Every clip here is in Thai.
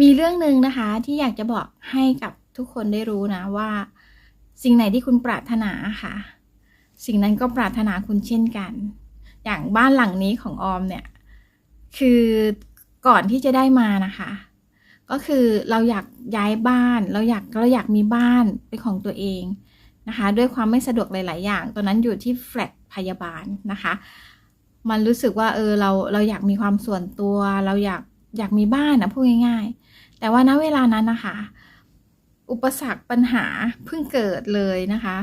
มีเรื่องหนึ่งนะคะที่อยากจะบอกให้กับทุกคนได้รู้นะว่า สิ่งไหนที่คุณปรารถนาค่ะ สิ่งนั้นก็ปรารถนาคุณเช่นกัน อย่างบ้านหลังนี้ของออมเนี่ย คือก่อนที่จะได้มานะคะ ก็คือเราอยากย้ายบ้าน เราอยากเราอยากมีบ้านเป็นของตัวเองนะคะ ด้วยความไม่สะดวกหลาย ๆ อย่าง ตอนนั้นอยู่ที่แฟลตพยาบาลนะคะ มันรู้สึกว่าเออเราเราอยากมีความส่วนตัว เราอยากอยากมีบ้านนะพูดง่าย ๆ แต่ว่าณเวลานั้นนะคะ อุปสรรคปัญหาเพิ่งเกิดเลยนะคะ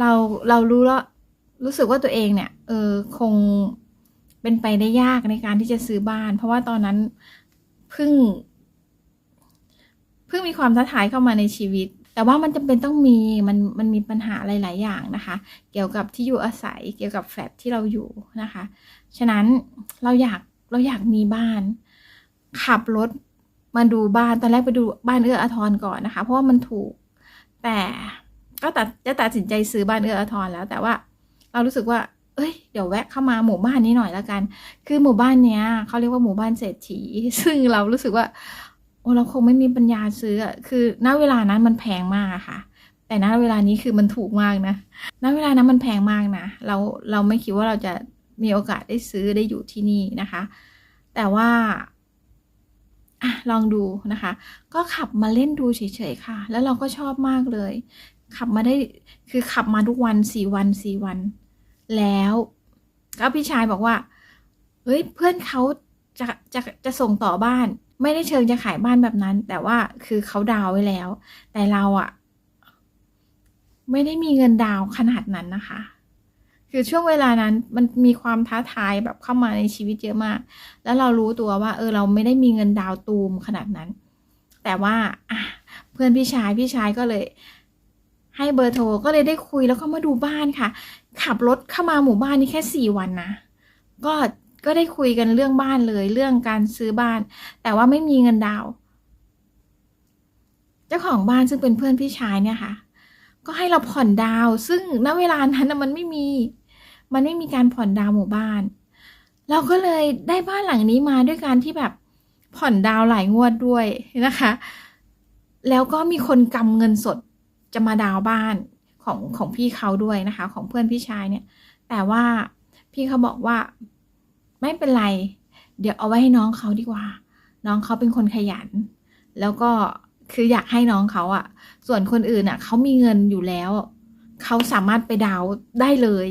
เราเรารู้แล้วรู้สึกว่าตัวเองเนี่ยเออคงเป็นไปได้ยากในการที่จะซื้อบ้าน เพราะว่าตอนนั้นเพิ่งเพิ่งมีความท้าทายเข้ามาในชีวิต แต่ว่ามันจำเป็นต้องมีมันมันมีปัญหาหลาย ๆ อย่างนะคะ เกี่ยวกับที่อยู่อาศัยเกี่ยวกับแฟลตที่เราอยู่นะคะ ฉะนั้นเราอยากเราอยากมีบ้าน ขับรถ มาดูบ้านตอนแรกไปดูบ้านเอื้ออาทรก่อนนะคะ เพราะว่ามันถูก แต่ก็ตัดจะตัดสินใจซื้อบ้านเอื้ออาทรแล้ว แต่ว่าเรารู้สึกว่า เอ้ย เดี๋ยวแวะเข้ามาหมู่บ้านนี้หน่อยแล้วกัน คือหมู่บ้านเนี้ยเขาเรียกว่าหมู่บ้านเศรษฐี ซึ่งเรารู้สึกว่า โอ้เราคงไม่มีปัญญาซื้ออะคือณเวลานั้นมันแพงมากอะค่ะ แต่ณเวลานี้คือมันถูกมากนะณเวลานั้นมันแพงมากนะเราเราไม่คิดว่าเราจะมีโอกาสได้ซื้อได้อยู่ที่นี่นะคะ แต่ว่า อะลองดูนะคะ ก็ขับมาเล่นดูเฉยๆค่ะ แล้วเราก็ชอบมากเลย ขับมาได้คือขับมาทุกวันสี่วันสี่วัน แล้วก็พี่ชายบอกว่าเฮ้ยเพื่อนเขาจะจะจะส่งต่อบ้าน ไม่ได้เชิงจะขายบ้านแบบนั้น แต่ว่าคือเขาดาวไว้แล้ว แต่เราอะไม่ได้มีเงินดาวขนาดนั้นนะคะ คือช่วงเวลานั้นมันมีความท้าทายแบบเข้ามาในชีวิตเยอะมาก แล้วเรารู้ตัวว่า เออเราไม่ได้มีเงินดาวตูมขนาดนั้น แต่ว่าเพื่อนพี่ชายพี่ชายก็เลย ให้เบอร์โทรก็เลยได้คุยแล้วก็มาดูบ้านค่ะ ขับรถเข้ามาหมู่บ้านนี่แค่สี่วันนะก็ก็ได้คุยกันเรื่องบ้านเลย เรื่องการซื้อบ้าน แต่ว่าไม่มีเงินดาว เจ้าของบ้านซึ่งเป็นเพื่อนพี่ชายเนี่ยค่ะ ก็ให้เราผ่อนดาว ซึ่งณเวลานั้นมันไม่มี มันไม่มีการผ่อนดาวหมู่บ้าน เราก็เลยได้บ้านหลังนี้มาด้วยการที่แบบผ่อนดาวหลายงวดด้วยนะคะ แล้วก็มีคนกำเงินสดจะมาดาวบ้านของของพี่เขาด้วยนะคะ ของเพื่อนพี่ชายเนี่ย แต่ว่าพี่เขาบอกว่าไม่เป็นไร เดี๋ยวเอาไว้ให้น้องเขาดีกว่า น้องเขาเป็นคนขยัน แล้วก็คืออยากให้น้องเขาอะส่วนคนอื่นอะเขามีเงินอยู่แล้ว เขาสามารถไปดาวได้เลย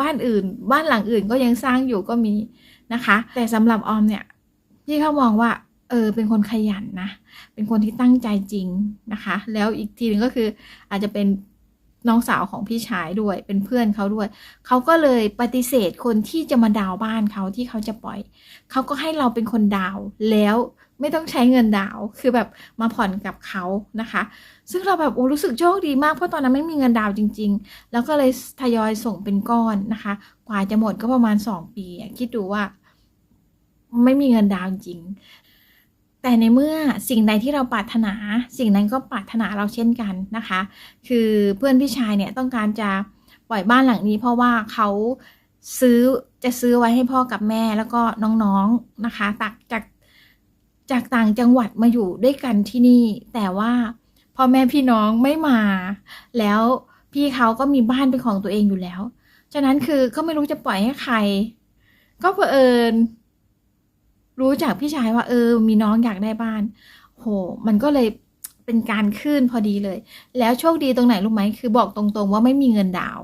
บ้านอื่น บ้านหลังอื่นก็ยังสร้างอยู่ก็มีนะคะ แต่สำหรับออมเนี่ยพี่เขามองว่าเออเป็นคนขยันนะ เป็นคนที่ตั้งใจจริงนะคะ แล้วอีกทีหนึงก็คืออาจจะเป็น น้องสาวของพี่ชายด้วย เป็นเพื่อนเขาด้วย เขาก็เลยปฏิเสธคนที่จะมาดาวบ้านเขาที่เขาจะปล่อย เขาก็ให้เราเป็นคนดาวแล้วไม่ต้องใช้เงินดาวคือแบบมาผ่อนกับเขานะคะ ซึ่งเราแบบโอ้รู้สึกโชคดีมากเพราะตอนนั้นไม่มีเงินดาวจริง ๆ แล้วก็เลยทยอยส่งเป็นก้อนนะคะ กว่าจะหมดก็ประมาณสองปีคิดดูว่า ไม่มีเงินดาวจริง แต่ในเมื่อสิ่งใดที่เราปรารถนา สิ่งนั้นก็ปรารถนาเราเช่นกันนะคะ คือเพื่อนพี่ชายเนี่ยต้องการจะปล่อยบ้านหลังนี้ เพราะว่าเขาซื้อจะซื้อไว้ให้พ่อกับแม่แล้วก็น้องๆนะคะจากจากจากต่างจังหวัดมาอยู่ด้วยกันที่นี่ แต่ว่าพ่อแม่พี่น้องไม่มา แล้วพี่เขาก็มีบ้านเป็นของตัวเองอยู่แล้ว ฉะนั้นคือก็ไม่รู้จะปล่อยให้ใคร ก็เผอิญ รู้จากพี่ชายว่าเออ มีน้องอยากได้บ้าน โห มันก็เลยเป็นการขึ้นพอดีเลย แล้วโชคดีตรงไหนรู้ไหมคือบอกตรงๆว่าไม่มีเงินดาว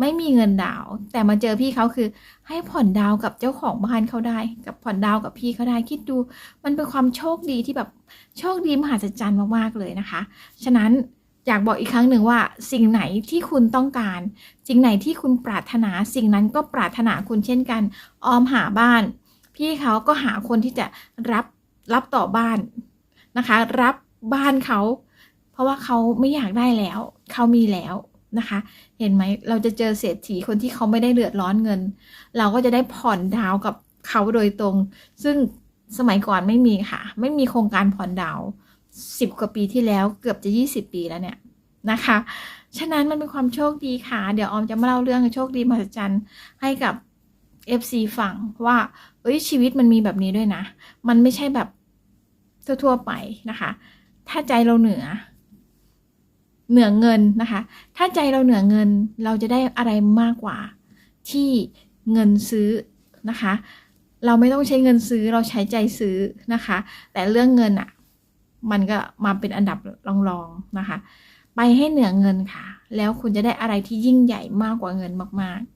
ไม่มีเงินดาว แต่มาเจอพี่เขาคือ ให้ผ่อนดาวกับเจ้าของบ้านเขาได้ กับผ่อนดาวกับพี่เขาได้คิดดู มันเป็นความโชคดีที่แบบโชคดีมหัศจรรย์มากๆเลยนะคะ ฉะนั้นอยากบอกอีกครั้งหนึ่งว่า สิ่งไหนที่คุณต้องการ สิ่งไหนที่คุณปรารถนาสิ่งนั้นก็ปรารถนาคุณเช่นกัน ออมหาบ้าน พี่เขาก็หาคนที่จะรับรับต่อบ้านนะคะ รับบ้านเขา เพราะว่าเขาไม่อยากได้แล้ว เขามีแล้วนะคะ เห็นไหมเราจะเจอเศรษฐีคนที่เขาไม่ได้เดือดร้อนเงิน เราก็จะได้ผ่อนดาวกับเขาโดยตรง ซึ่งสมัยก่อนไม่มีค่ะ ไม่มีโครงการผ่อนดาวสิบกว่าปีที่แล้วเกือบจะยี่สิบปีแล้วเนี่ยนะคะ ฉะนั้นมันเป็นความโชคดีค่ะ เดี๋ยวออมจะมาเล่าเรื่องโชคดีมหัศจรรย์ให้กับ FC ฟังว่า เอ้ยชีวิตมันมีแบบนี้ด้วยนะ มันไม่ใช่แบบทั่วๆไปนะคะ ถ้าใจเราเหนือ เหนือเงินนะคะ ถ้าใจเราเหนือเงินเราจะได้อะไรมากกว่า ที่เงินซื้อนะคะ เราไม่ต้องใช้เงินซื้อเราใช้ใจซื้อนะคะ แต่เรื่องเงินอะ่ะ มันก็มาเป็นอันดับรองๆนะคะ ไปให้เหนือเงินค่ะ แล้วคุณจะได้อะไรที่ยิ่งใหญ่มากกว่าเงินมากๆ